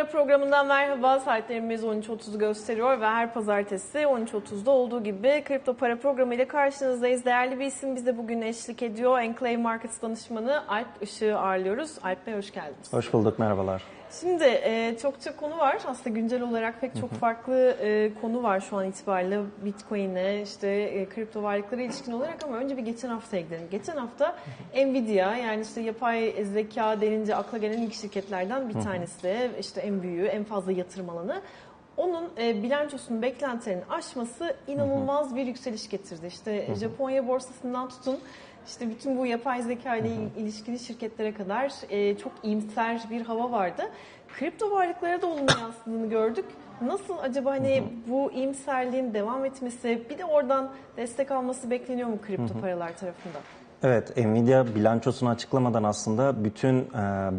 Para programından merhaba. Saatlerimiz 13.30'u gösteriyor ve her pazartesi 13.30'da olduğu gibi Kripto Para programı ile karşınızdayız. Değerli bir isim bize bugün eşlik ediyor. Enclave Markets danışmanı Alp Işık'ı ağırlıyoruz. Alp Bey hoş geldiniz. Hoş bulduk, merhabalar. Şimdi e, çokça konu var. Aslında güncel olarak pek çok farklı e, konu var şu an itibariyle. Bitcoin'e, işte e, kripto varlıklara ilişkin olarak ama önce bir geçen haftaya gidelim. Geçen hafta Nvidia yani işte yapay zeka denince akla gelen ilk şirketlerden bir tanesi de işte en büyüğü, en fazla yatırım alanı. Onun e, bilançosunun beklentilerini aşması inanılmaz bir yükseliş getirdi. İşte Japonya borsasından tutun işte bütün bu yapay zeka ile il- ilişkili şirketlere kadar e, çok iyimser bir hava vardı. Kripto varlıklara da olumlu yansıdığını gördük. Nasıl acaba hani bu iyimserliğin devam etmesi bir de oradan destek alması bekleniyor mu kripto paralar tarafından? Evet, Nvidia bilançosunu açıklamadan aslında bütün e,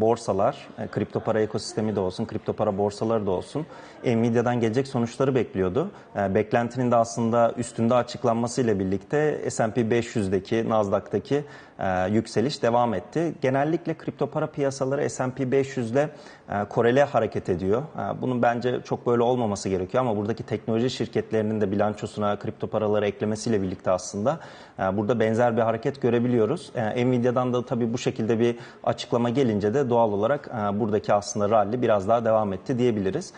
borsalar, e, kripto para ekosistemi de olsun, kripto para borsaları da olsun, Nvidia'dan gelecek sonuçları bekliyordu. E, beklentinin de aslında üstünde açıklanmasıyla birlikte S&P 500'deki, Nasdaq'taki e, yükseliş devam etti. Genellikle kripto para piyasaları S&P 500 ile e, korele hareket ediyor. E, bunun bence çok böyle olmaması gerekiyor ama buradaki teknoloji şirketlerinin de bilançosuna kripto paraları eklemesiyle birlikte aslında e, burada benzer bir hareket görebiliyoruz. Nvidia'dan da tabii bu şekilde bir açıklama gelince de doğal olarak buradaki aslında rally biraz daha devam etti diyebiliriz.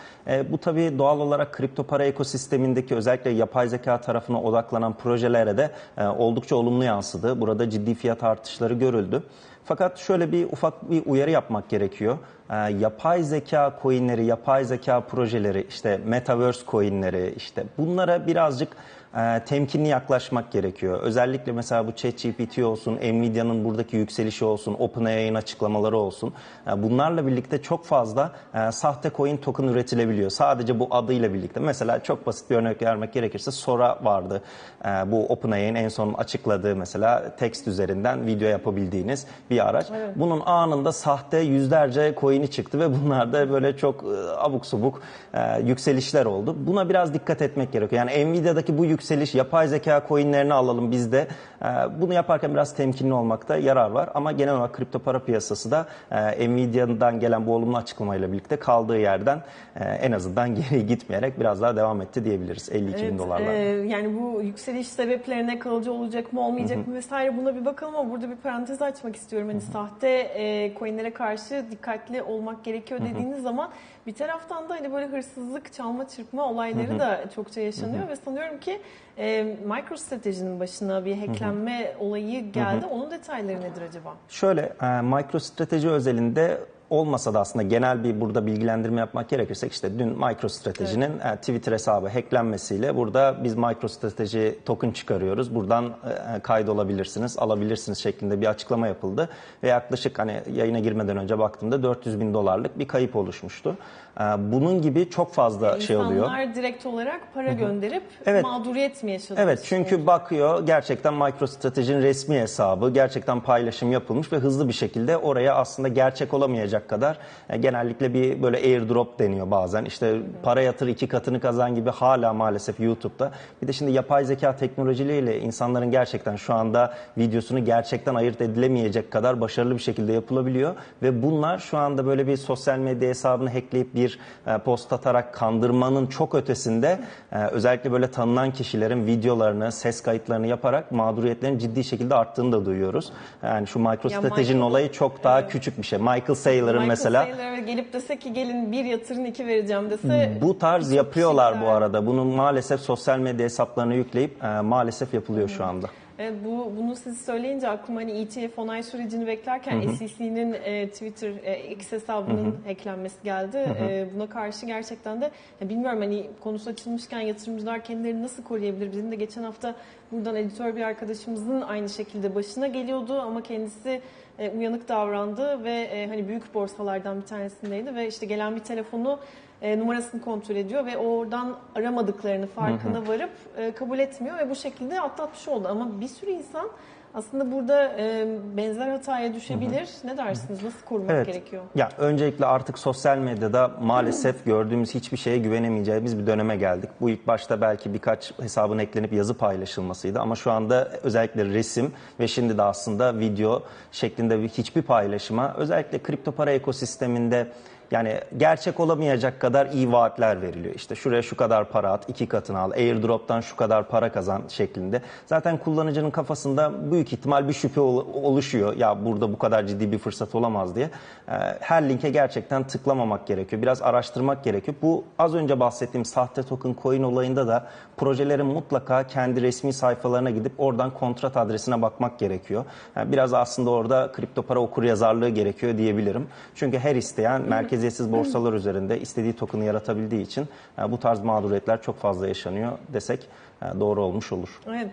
Bu tabii doğal olarak kripto para ekosistemindeki özellikle yapay zeka tarafına odaklanan projelere de oldukça olumlu yansıdı. Burada ciddi fiyat artışları görüldü. Fakat şöyle bir ufak bir uyarı yapmak gerekiyor. Ee, yapay zeka coinleri, yapay zeka projeleri, işte metaverse coinleri, işte bunlara birazcık e, temkinli yaklaşmak gerekiyor. Özellikle mesela bu ChatGPT olsun, Nvidia'nın buradaki yükselişi olsun, OpenAI'nin açıklamaları olsun. E, bunlarla birlikte çok fazla e, sahte coin token üretilebiliyor. Sadece bu adıyla birlikte. Mesela çok basit bir örnek vermek gerekirse Sora vardı. E, bu OpenAI'nin en son açıkladığı mesela text üzerinden video yapabildiğiniz bir araç. Bunun anında sahte yüzlerce coin'i çıktı ve bunlar da böyle çok e, abuk subuk e, yükselişler oldu. Buna biraz dikkat etmek gerekiyor. Yani Nvidia'daki bu yükseliş yapay zeka coin'lerini alalım biz de. E, bunu yaparken biraz temkinli olmakta yarar var. Ama genel olarak kripto para piyasası da e, Nvidia'dan gelen bu olumlu açıklamayla birlikte kaldığı yerden e, en azından geri gitmeyerek biraz daha devam etti diyebiliriz 52 bin Evet, dolarlarla. e, yani bu yükseliş sebeplerine kalıcı olacak mı olmayacak mı vesaire buna bir bakalım ama burada bir parantez açmak istiyorum. Hani sahte e, coinlere karşı dikkatli olmak gerekiyor dediğiniz zaman bir taraftan da hani böyle hırsızlık, çalma, çırpma olayları da çokça yaşanıyor ve sanıyorum ki e, MicroStrategy'nin başına bir hacklenme olayı geldi. Onun detayları nedir acaba? Şöyle, e, MicroStrateji özelinde olmasa da aslında genel bir burada bilgilendirme yapmak gerekirse işte dün MicroStrategy'nin e, Twitter hesabı hacklenmesiyle burada biz MicroStrategy token çıkarıyoruz. Buradan e, kaydolabilirsiniz, alabilirsiniz şeklinde bir açıklama yapıldı. Ve yaklaşık hani yayına girmeden önce baktığımda 400 bin dolarlık bir kayıp oluşmuştu. E, bunun gibi çok fazla şey oluyor. İnsanlar direkt olarak para gönderip Evet. mağduriyet mi yaşadı? Evet çünkü bakıyor gerçekten MicroStrategy'nin resmi hesabı gerçekten paylaşım yapılmış ve hızlı bir şekilde oraya aslında gerçek olamayacak kadar e, genellikle bir böyle airdrop deniyor bazen. İşte para yatır iki katını kazan gibi hala maalesef YouTube'da. Bir de şimdi yapay zeka teknolojileriyle insanların gerçekten şu anda videosunu gerçekten ayırt edilemeyecek kadar başarılı bir şekilde yapılabiliyor ve bunlar şu anda böyle bir sosyal medya hesabını hackleyip bir e, post atarak kandırmanın çok ötesinde e, özellikle böyle tanınan kişilerin videolarını, ses kayıtlarını yaparak mağduriyetlerin ciddi şekilde arttığını da duyuyoruz. Yani şu MicroStrategy'nin Michael- olayı çok daha küçük bir şey. Michael Saylor'ın Michael mesela Saylor gelip dese ki gelin bir yatırın iki vereceğim dese bu tarz yapıyorlar bu arada. Bunu maalesef sosyal medya hesaplarına yükleyip e, maalesef yapılıyor şu anda. Evet, bu bunu siz söyleyince aklıma hani ETF onay sürecini beklerken SEC'nin e, Twitter e, X hesabının hacklenmesi geldi. E, buna karşı gerçekten de ya bilmiyorum hani konusu açılmışken yatırımcılar kendilerini nasıl koruyabilir? Bizim de geçen hafta buradan editör bir arkadaşımızın aynı şekilde başına geliyordu ama kendisi e, uyanık davrandı ve e, hani büyük borsalardan bir tanesindeydi ve işte gelen bir telefonu e, numarasını kontrol ediyor ve oradan aramadıklarını farkına varıp e, kabul etmiyor ve bu şekilde atlatmış oldu. Ama bir sürü insan aslında burada e, benzer hataya düşebilir. Ne dersiniz? Nasıl korumak Evet. gerekiyor? Ya öncelikle artık sosyal medyada maalesef gördüğümüz hiçbir şeye güvenemeyeceğimiz bir döneme geldik. Bu ilk başta belki birkaç hesabın eklenip yazı paylaşılmasıydı ama şu anda özellikle resim ve şimdi de aslında video şeklinde bir hiçbir paylaşıma özellikle kripto para ekosisteminde Yani gerçek olamayacak kadar iyi vaatler veriliyor. İşte şuraya şu kadar para at, iki katını al, airdrop'tan şu kadar para kazan şeklinde. Zaten kullanıcının kafasında büyük ihtimal bir şüphe ol- oluşuyor. Ya burada bu kadar ciddi bir fırsat olamaz diye. Ee, Her linke gerçekten tıklamamak gerekiyor. Biraz araştırmak gerekiyor. Bu az önce bahsettiğim sahte token coin olayında da projelerin mutlaka kendi resmi sayfalarına gidip oradan kontrat adresine bakmak gerekiyor. Yani biraz aslında orada kripto para okur yazarlığı gerekiyor diyebilirim. Çünkü her isteyen merkeziyetsiz borsalar üzerinde istediği token'ı yaratabildiği için e, bu tarz mağduriyetler çok fazla yaşanıyor desek e, doğru olmuş olur. Evet.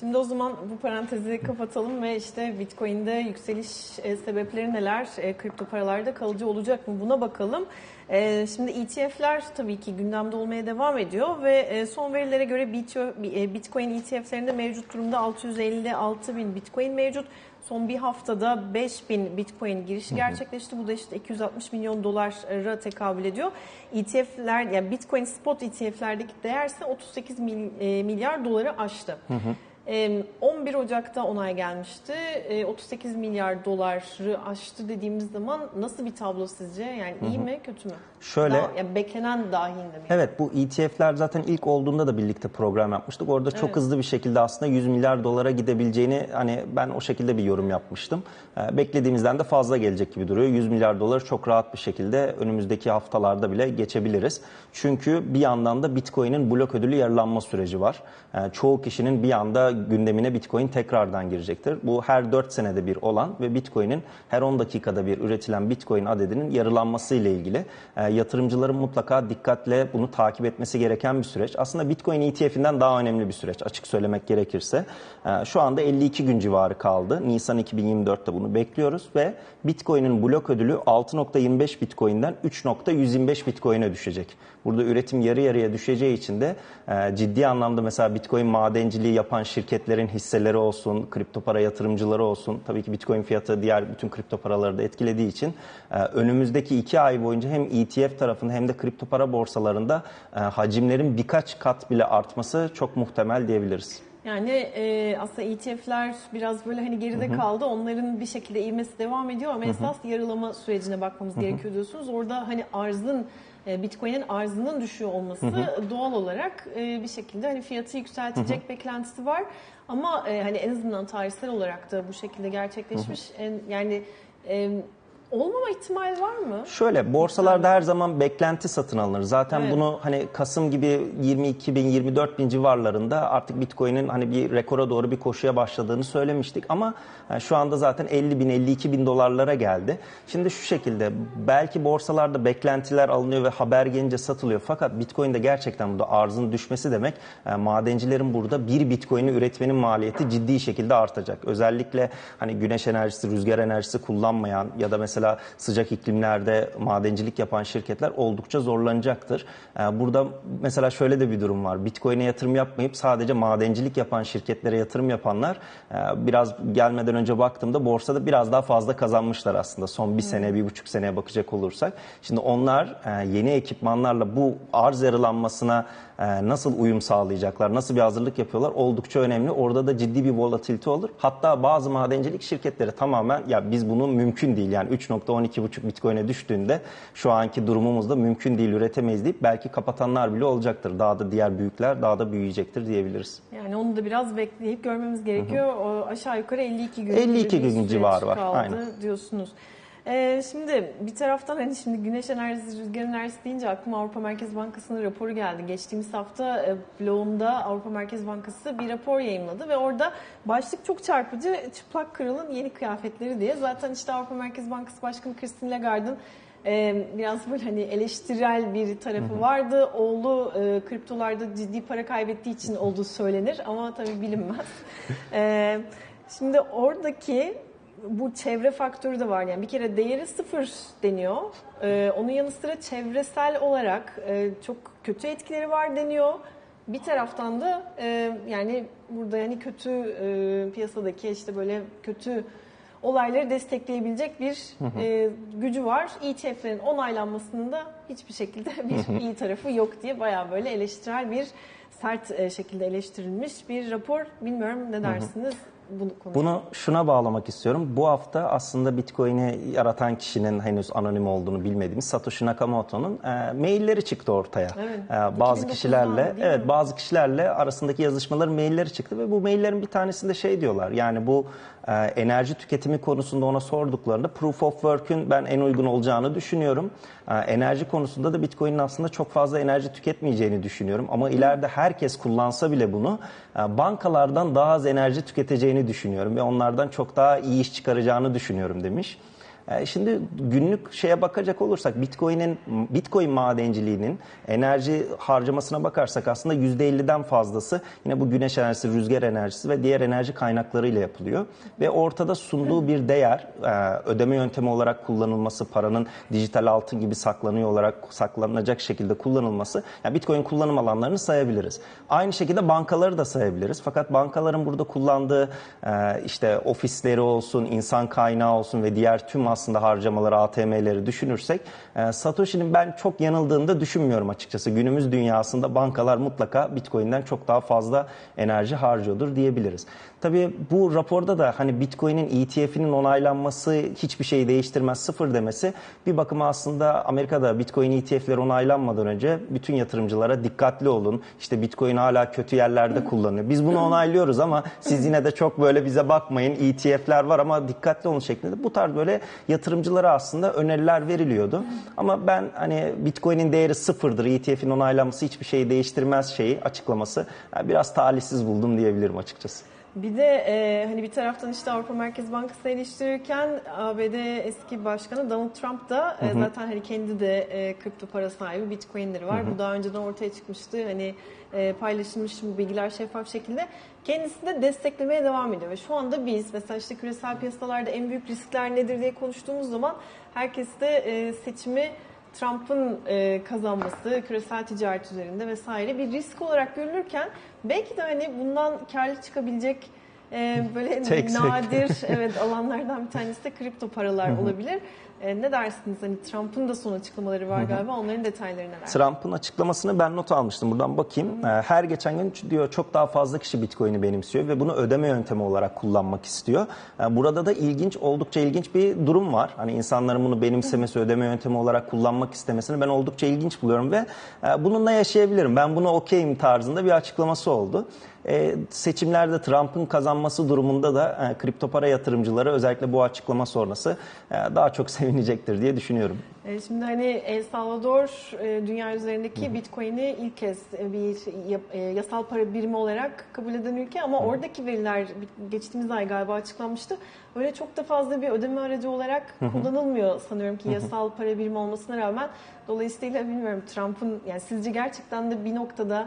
Şimdi o zaman bu parantezi kapatalım ve işte Bitcoin'de yükseliş e, sebepleri neler, kripto paralarda kalıcı olacak mı buna bakalım. Şimdi ETF'ler tabii ki gündemde olmaya devam ediyor ve son verilere göre Bitcoin ETF'lerinde mevcut durumda 656 bin Bitcoin mevcut. Son bir haftada 5000 Bitcoin girişi gerçekleşti. Bu da işte 260 milyon dolara tekabül ediyor. ETF'ler yani Bitcoin spot ETF'lerdeki değer ise 38 mil- e, milyar doları aştı. E, 11 Ocak'ta onay gelmişti. E, 38 milyar doları aştı dediğimiz zaman nasıl bir tablo sizce? Yani iyi mi, kötü mü? Şöyle- Daha- yani beklenen dahilinde mi? Evet bu ETF'ler zaten ilk olduğunda da birlikte program yapmıştık. Orada çok Evet. hızlı bir şekilde aslında 100 milyar dolara gidebileceğini hani ben o şekilde bir yorum yapmıştım. Ee, beklediğimizden de fazla gelecek gibi duruyor. 100 milyar doları çok rahat bir şekilde önümüzdeki haftalarda bile geçebiliriz. Çünkü bir yandan da Bitcoin'in blok ödülü yarılanma süreci var. Ee, çoğu kişinin bir anda gündemine Bitcoin tekrardan girecektir. Bu her 4 senede bir olan ve Bitcoin'in her 10 dakikada bir üretilen Bitcoin adedinin yarılanması ile ilgili e, yatırımcıların mutlaka dikkatle bunu takip etmesi gereken bir süreç. Aslında Bitcoin ETF'inden daha önemli bir süreç açık söylemek gerekirse. E, şu anda 52 gün civarı kaldı. Nisan 2024'te bunu bekliyoruz ve Bitcoin'in blok ödülü 6.25 Bitcoin'den 3.125 Bitcoin'e düşecek. Burada üretim yarı yarıya düşeceği için de e, ciddi anlamda mesela Bitcoin madenciliği yapan şirketlerin hisseleri olsun, kripto para yatırımcıları olsun. Tabii ki Bitcoin fiyatı diğer bütün kripto paraları da etkilediği için e, önümüzdeki iki ay boyunca hem ETF tarafında hem de kripto para borsalarında e, hacimlerin birkaç kat bile artması çok muhtemel diyebiliriz. Yani e, aslında ETF'ler biraz böyle hani geride kaldı. Onların bir şekilde ivmesi devam ediyor ama esas yarılama sürecine bakmamız gerekiyor diyorsunuz. Orada hani arzın Bitcoin'in arzının düşüyor olması doğal olarak e, bir şekilde hani fiyatı yükseltecek beklentisi var. Ama e, hani en azından tarihsel olarak da bu şekilde gerçekleşmiş. En, yani e, olmama ihtimali var mı? Şöyle borsalarda her zaman beklenti satın alınır. Zaten Evet. bunu hani Kasım gibi 22 bin 24 bin civarlarında artık Bitcoin'in hani bir rekora doğru bir koşuya başladığını söylemiştik. Ama e, şu anda zaten 50 bin 52 bin dolarlara geldi. Şimdi şu şekilde belki borsalarda beklentiler alınıyor ve haber gelince satılıyor. Fakat Bitcoin'de gerçekten burada arzın düşmesi demek e, madencilerin burada bir Bitcoin'i üretmenin maliyeti ciddi şekilde artacak. Özellikle hani güneş enerjisi, rüzgar enerjisi kullanmayan ya da mesela sıcak iklimlerde madencilik yapan şirketler oldukça zorlanacaktır. Ee, Burada mesela şöyle de bir durum var. Bitcoin'e yatırım yapmayıp sadece madencilik yapan şirketlere yatırım yapanlar e, biraz gelmeden önce baktığımda borsada biraz daha fazla kazanmışlar aslında. Son bir sene, bir buçuk seneye bakacak olursak. Şimdi onlar e, yeni ekipmanlarla bu arz yarılanmasına nasıl uyum sağlayacaklar, nasıl bir hazırlık yapıyorlar oldukça önemli. Orada da ciddi bir volatilite olur. Hatta bazı madencilik şirketleri tamamen ya biz bunu mümkün değil yani 3.12.5 Bitcoin'e düştüğünde şu anki durumumuzda mümkün değil üretemeyiz deyip belki kapatanlar bile olacaktır. Daha da diğer büyükler daha da büyüyecektir diyebiliriz. Yani onu da biraz bekleyip görmemiz gerekiyor. O aşağı yukarı 52 gün 52 gibi bir gün civarı var, kaldı aynen. diyorsunuz. Ee, şimdi bir taraftan hani şimdi güneş enerjisi, rüzgar enerjisi deyince aklıma Avrupa Merkez Bankası'nın raporu geldi. Geçtiğimiz hafta e, blogunda Avrupa Merkez Bankası bir rapor yayınladı ve orada başlık çok çarpıcı çıplak kralın yeni kıyafetleri diye. Zaten işte Avrupa Merkez Bankası Başkanı Christine Lagarde'ın e, biraz böyle hani eleştirel bir tarafı vardı. Oğlu e, kriptolarda ciddi para kaybettiği için olduğu söylenir ama tabii bilinmez. E, şimdi oradaki bu çevre faktörü de var. Yani bir kere değeri sıfır deniyor. E, onun yanı sıra çevresel olarak e, çok kötü etkileri var deniyor. Bir taraftan da e, yani burada yani kötü e, piyasadaki işte böyle kötü olayları destekleyebilecek bir e, gücü var. ETF'lerin onaylanmasının da hiçbir şekilde bir iyi tarafı yok diye bayağı böyle eleştirel bir sert e, şekilde eleştirilmiş bir rapor. Bilmiyorum ne dersiniz? Bunu konuşalım. Bunu şuna bağlamak istiyorum. Bu hafta aslında Bitcoin'i yaratan kişinin henüz anonim olduğunu bilmediğimiz Satoshi Nakamoto'nun e, mailleri çıktı ortaya. Evet. E, bazı 2009'dan kişilerle, evet bazı kişilerle arasındaki yazışmaların mailleri çıktı ve bu maillerin bir tanesinde şey diyorlar. Yani bu e, enerji tüketimi konusunda ona sorduklarında Proof of Work'ün ben en uygun olacağını düşünüyorum. E, enerji konusunda da Bitcoin'in aslında çok fazla enerji tüketmeyeceğini düşünüyorum. Ama ileride herkes kullansa bile bunu e, bankalardan daha az enerji tüketeceğini düşünüyorum ve onlardan çok daha iyi iş çıkaracağını düşünüyorum demiş. E, Şimdi günlük şeye bakacak olursak Bitcoin'in Bitcoin madenciliğinin enerji harcamasına bakarsak aslında %50'den fazlası yine bu güneş enerjisi, rüzgar enerjisi ve diğer enerji kaynaklarıyla yapılıyor. Ve ortada sunduğu bir değer e, ödeme yöntemi olarak kullanılması, paranın dijital altın gibi saklanıyor olarak saklanacak şekilde kullanılması yani Bitcoin kullanım alanlarını sayabiliriz. Aynı şekilde bankaları da sayabiliriz. Fakat bankaların burada kullandığı e, işte ofisleri olsun, insan kaynağı olsun ve diğer tüm aslında harcamaları, ATM'leri düşünürsek e, Satoshi'nin ben çok yanıldığını da düşünmüyorum açıkçası. Günümüz dünyasında bankalar mutlaka Bitcoin'den çok daha fazla enerji harcıyordur diyebiliriz. Tabii bu raporda da hani Bitcoin'in ETF'inin onaylanması hiçbir şeyi değiştirmez sıfır demesi bir bakıma aslında Amerika'da Bitcoin ETF'leri onaylanmadan önce bütün yatırımcılara dikkatli olun. İşte Bitcoin hala kötü yerlerde kullanılıyor. Biz bunu onaylıyoruz ama siz yine de çok böyle bize bakmayın. ETF'ler var ama dikkatli olun şeklinde bu tarz böyle yatırımcılara aslında öneriler veriliyordu. Ama ben hani Bitcoin'in değeri sıfırdır. ETF'in onaylanması hiçbir şeyi değiştirmez şeyi açıklaması yani biraz talihsiz buldum diyebilirim açıkçası. Bir de e, hani bir taraftan işte Avrupa Merkez Bankası eleştirirken ABD eski başkanı Donald Trump da e, zaten hani kendi de e, kripto para sahibi Bitcoin'leri var. Bu daha önceden ortaya çıkmıştı. Hani e, paylaşılmış bu bilgiler şeffaf şekilde. Kendisi de desteklemeye devam ediyor. Ve şu anda biz mesela işte küresel piyasalarda en büyük riskler nedir diye konuştuğumuz zaman herkes de e, seçimi Trump'ın e, kazanması küresel ticaret üzerinde vesaire bir risk olarak görülürken belki de hani bundan karlı çıkabilecek e, böyle Tek nadir evet alanlardan bir tanesi de kripto paralar olabilir. E, ne dersiniz hani Trump'ın da son açıklamaları var galiba onların detayları neler? Trump'ın açıklamasını ben not almıştım. Buradan bakayım. Ee, Her geçen gün diyor çok daha fazla kişi Bitcoin'i benimsiyor ve bunu ödeme yöntemi olarak kullanmak istiyor. Ee, Burada da ilginç, oldukça ilginç bir durum var. Hani insanların bunu benimsemesi, ödeme yöntemi olarak kullanmak istemesini ben oldukça ilginç buluyorum ve e, bununla yaşayabilirim. Ben buna okeyim tarzında bir açıklaması oldu. E, seçimlerde Trump'ın kazanması durumunda da e, kripto para yatırımcıları özellikle bu açıklama sonrası e, daha çok sevinecektir diye düşünüyorum. E, Şimdi hani El Salvador e, dünya üzerindeki Bitcoin'i ilk kez bir yap- e, yasal para birimi olarak kabul eden ülke ama oradaki veriler geçtiğimiz ay galiba açıklanmıştı. Öyle çok da fazla bir ödeme aracı olarak kullanılmıyor sanıyorum ki yasal para birimi olmasına rağmen. Dolayısıyla bilmiyorum Trump'ın yani sizce gerçekten de bir noktada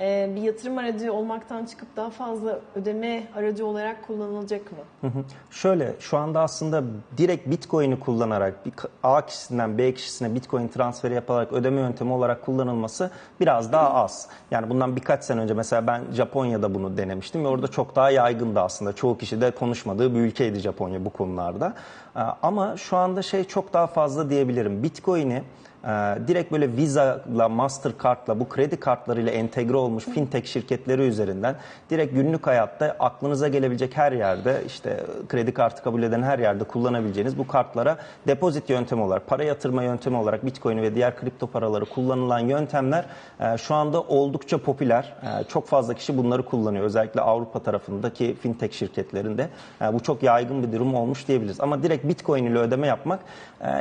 bir yatırım aracı olmaktan çıkıp daha fazla ödeme aracı olarak kullanılacak mı? Hı hı. Şöyle şu anda aslında direkt Bitcoin'i kullanarak bir A kişisinden B kişisine Bitcoin transferi yaparak ödeme yöntemi olarak kullanılması biraz daha az. Yani bundan birkaç sene önce mesela ben Japonya'da bunu denemiştim ve orada çok daha yaygındı aslında. Çoğu kişi de konuşmadığı bir ülkeydi Japonya bu konularda. Ee, Ama şu anda şey çok daha fazla diyebilirim. Bitcoin'i ee, direkt böyle Visa'la, Mastercard'la, bu kredi kartlarıyla entegre olmuş fintech şirketleri üzerinden direkt günlük hayatta aklınıza gelebilecek her yerde işte kredi kartı kabul eden her yerde kullanabileceğiniz bu kartlara depozit yöntemi olarak, para yatırma yöntemi olarak Bitcoin ve diğer kripto paraları kullanılan yöntemler e, şu anda oldukça popüler. E, Çok fazla kişi bunları kullanıyor. Özellikle Avrupa tarafındaki fintech şirketlerinde e, bu çok yaygın bir durum olmuş diyebiliriz. Ama direkt Bitcoin ile ödeme yapmak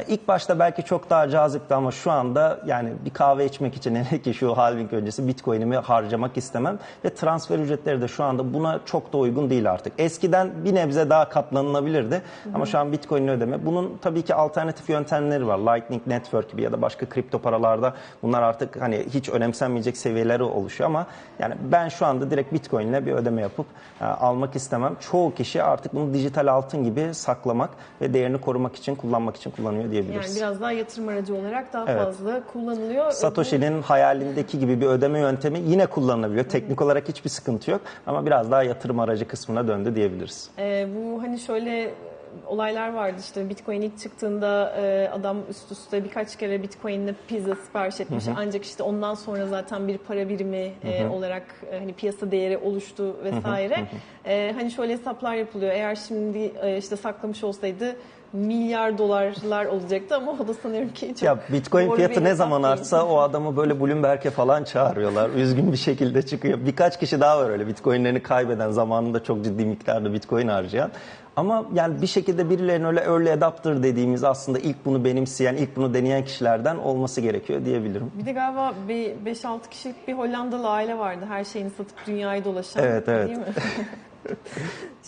ilk başta belki çok daha cazipti ama şu anda yani bir kahve içmek için hele ki şu halving öncesi Bitcoin'imi harcamak istemem ve transfer ücretleri de şu anda buna çok da uygun değil artık. Eskiden bir nebze daha katlanılabilirdi ama şu an Bitcoin ile ödeme. Bunun tabii ki alternatif yöntemleri var. Lightning Network gibi ya da başka kripto paralarda bunlar artık hani hiç önemsenmeyecek seviyeleri oluşuyor ama yani ben şu anda direkt Bitcoin ile bir ödeme yapıp e, almak istemem. Çoğu kişi artık bunu dijital altın gibi saklamak ve değerini korumak için kullanmak için kullanıyor diyebiliriz. Yani biraz daha yatırım aracı olarak daha Evet. fazla kullanılıyor. Satoshi'nin hayalindeki gibi bir ödeme yöntemi yine kullanılabiliyor. Teknik olarak hiçbir sıkıntı yok ama biraz daha yatırım aracı kısmına döndü diyebiliriz. Ee, bu hani şöyle olaylar vardı işte Bitcoin ilk çıktığında e, adam üst üste birkaç kere Bitcoin'le pizza sipariş etmiş. Ancak işte ondan sonra zaten bir para birimi e, olarak e, hani piyasa değeri oluştu vesaire. E, hani şöyle hesaplar yapılıyor. Eğer şimdi e, işte saklamış olsaydı milyar dolarlar olacaktı ama o da sanıyorum ki çok Ya Bitcoin fiyatı ne zaman değil. artsa o adamı böyle Bloomberg'e falan çağırıyorlar. Üzgün bir şekilde çıkıyor. Birkaç kişi daha var öyle Bitcoin'lerini kaybeden, zamanında çok ciddi miktarda Bitcoin harcayan. Ama yani bir şekilde birilerinin öyle early adapter dediğimiz aslında ilk bunu benimseyen, ilk bunu deneyen kişilerden olması gerekiyor diyebilirim. Bir de galiba bir 5-6 kişilik bir Hollandalı aile vardı. Her şeyini satıp dünyayı dolaşan. Evet, evet. Değil mi?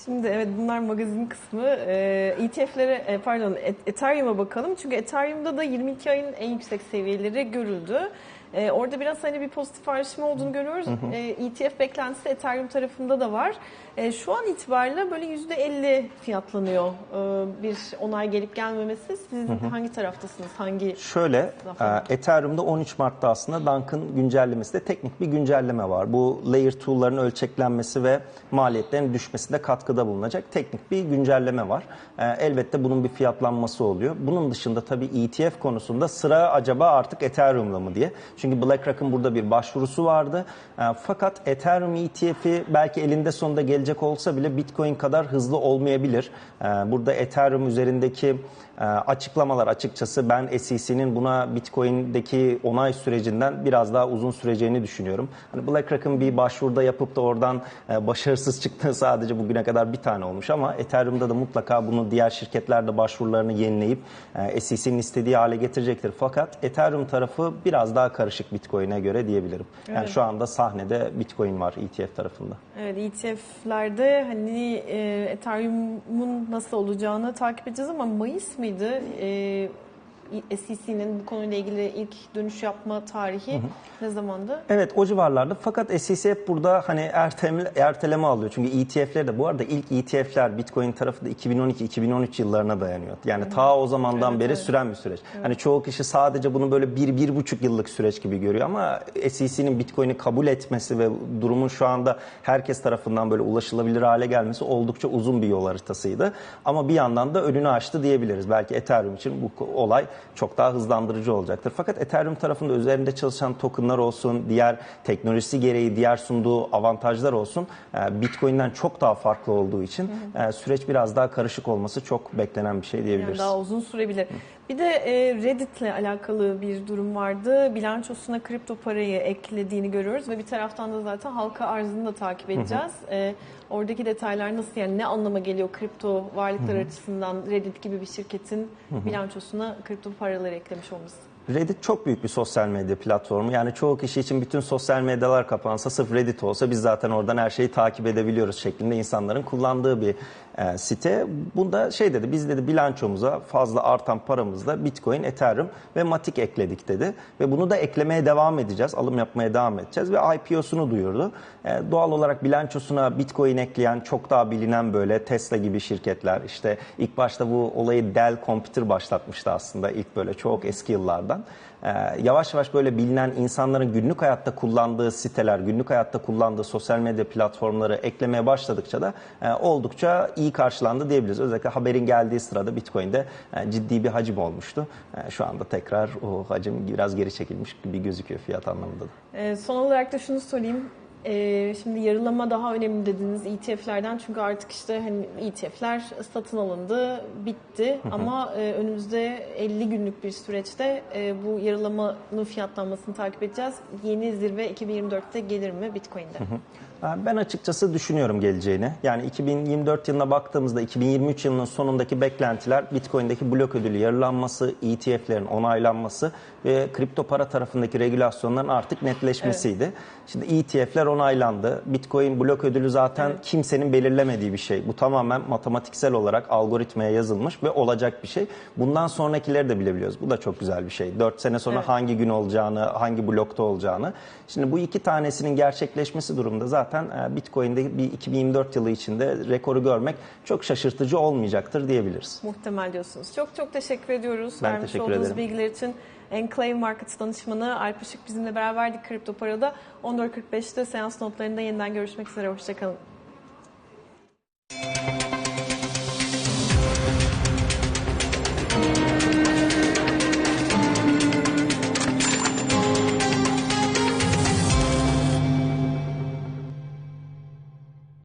Şimdi evet bunlar magazin kısmı. Ee, ETF'lere e, pardon E- Ethereum'a bakalım. Çünkü Ethereum'da da 22 ayın en yüksek seviyeleri görüldü. Ee, orada biraz hani bir pozitif ayrışma olduğunu görüyoruz. Ee, ETF beklentisi Ethereum tarafında da var. Ee, şu an itibariyle böyle %50 fiyatlanıyor ee, bir onay gelip gelmemesi. Siz hangi taraftasınız? Hangi Şöyle, e, Ethereum'da 13 Mart'ta aslında Dunk'ın güncellemesi de teknik bir güncelleme var. Bu layer 2'ların ölçeklenmesi ve maliyetlerin düşmesinde katkıda bulunacak teknik bir güncelleme var. E, elbette bunun bir fiyatlanması oluyor. Bunun dışında tabii ETF konusunda sıra acaba artık Ethereum'la mı diye. Çünkü BlackRock'ın burada bir başvurusu vardı. E, fakat Ethereum ETF'i belki elinde sonunda gelecek olsa bile Bitcoin kadar hızlı olmayabilir. E, burada Ethereum üzerindeki e, açıklamalar açıkçası ben SEC'nin buna Bitcoin'deki onay sürecinden biraz daha uzun süreceğini düşünüyorum. Hani BlackRock'ın bir başvuruda yapıp da oradan e, başarısız çıktığı sadece bugüne kadar bir tane olmuş ama Ethereum'da da mutlaka bunu diğer şirketler de başvurularını yenileyip e, SEC'nin istediği hale getirecektir. Fakat Ethereum tarafı biraz daha karışık Bitcoin'e göre diyebilirim. Yani Öyle. şu anda sahnede Bitcoin var ETF tarafında. Evet ETF'lerde hani e, Ethereum'un nasıl olacağını takip edeceğiz ama Mayıs mıydı? E, SEC'nin bu konuyla ilgili ilk dönüş yapma tarihi ne zamandı? Evet o civarlarda fakat SEC hep burada hani erteleme, erteleme alıyor. Çünkü ETF'ler de bu arada ilk ETF'ler Bitcoin tarafı da 2012-2013 yıllarına dayanıyor. Yani ta o zamandan Evet, beri evet. süren bir süreç. Hani çoğu kişi sadece bunu böyle bir, bir buçuk yıllık süreç gibi görüyor ama SEC'nin Bitcoin'i kabul etmesi ve durumun şu anda herkes tarafından böyle ulaşılabilir hale gelmesi oldukça uzun bir yol haritasıydı. Ama bir yandan da önünü açtı diyebiliriz. Belki Ethereum için bu olay çok daha hızlandırıcı olacaktır. Fakat Ethereum tarafında üzerinde çalışan tokenlar olsun, diğer teknolojisi gereği diğer sunduğu avantajlar olsun e, Bitcoin'den çok daha farklı olduğu için e, süreç biraz daha karışık olması çok beklenen bir şey Yani diyebiliriz. daha uzun sürebilir. Bir de e, Reddit'le alakalı bir durum vardı. Bilançosuna kripto parayı eklediğini görüyoruz ve bir taraftan da zaten halka arzını da takip edeceğiz. E, oradaki detaylar nasıl yani ne anlama geliyor kripto varlıklar açısından Reddit gibi bir şirketin bilançosuna kripto paraları eklemiş olması? Reddit çok büyük bir sosyal medya platformu. Yani çoğu kişi için bütün sosyal medyalar kapansa sırf Reddit olsa biz zaten oradan her şeyi takip edebiliyoruz şeklinde insanların kullandığı bir e, site. Bunda şey dedi biz dedi bilançomuza fazla artan paramızla Bitcoin, Ethereum ve Matic ekledik dedi. Ve bunu da eklemeye devam edeceğiz. Alım yapmaya devam edeceğiz ve IPO'sunu duyurdu. E, doğal olarak bilançosuna Bitcoin ekleyen çok daha bilinen böyle Tesla gibi şirketler işte ilk başta bu olayı Dell Computer başlatmıştı aslında ilk böyle çok eski yıllardan. Ee, yavaş yavaş böyle bilinen insanların günlük hayatta kullandığı siteler, günlük hayatta kullandığı sosyal medya platformları eklemeye başladıkça da e, oldukça iyi karşılandı diyebiliriz. Özellikle haberin geldiği sırada Bitcoin'de e, ciddi bir hacim olmuştu. E, şu anda tekrar o hacim biraz geri çekilmiş gibi gözüküyor fiyat anlamında da. Son olarak da şunu sorayım. E, şimdi yarılama daha önemli dediniz ETF'lerden çünkü artık işte hani ETF'ler satın alındı, bitti ama e, önümüzde 50 günlük bir süreçte e, bu yarılamanın fiyatlanmasını takip edeceğiz. Yeni zirve 2024'te gelir mi Bitcoin'de? Ee, Ben açıkçası düşünüyorum geleceğini. Yani 2024 yılına baktığımızda 2023 yılının sonundaki beklentiler Bitcoin'deki blok ödülü yarılanması, ETF'lerin onaylanması ve kripto para tarafındaki regülasyonların artık netleşmesiydi. Şimdi ETF'ler onaylandı. Bitcoin blok ödülü zaten kimsenin belirlemediği bir şey. Bu tamamen matematiksel olarak algoritmaya yazılmış ve olacak bir şey. Bundan sonrakileri de bilebiliyoruz. Bu da çok güzel bir şey. 4 sene sonra Evet. hangi gün olacağını, hangi blokta olacağını. Şimdi bu iki tanesinin gerçekleşmesi durumunda zaten e, Bitcoin'de bir 2024 yılı içinde rekoru görmek çok şaşırtıcı olmayacaktır diyebiliriz. Muhtemel diyorsunuz. Çok çok teşekkür ediyoruz. Ben Vermiş teşekkür olduğunuz ederim. bilgiler için. Enclave Markets danışmanı Alp Işık bizimle beraberdik Kripto Para'da. 14.45'te seans notlarında yeniden görüşmek üzere. Hoşçakalın.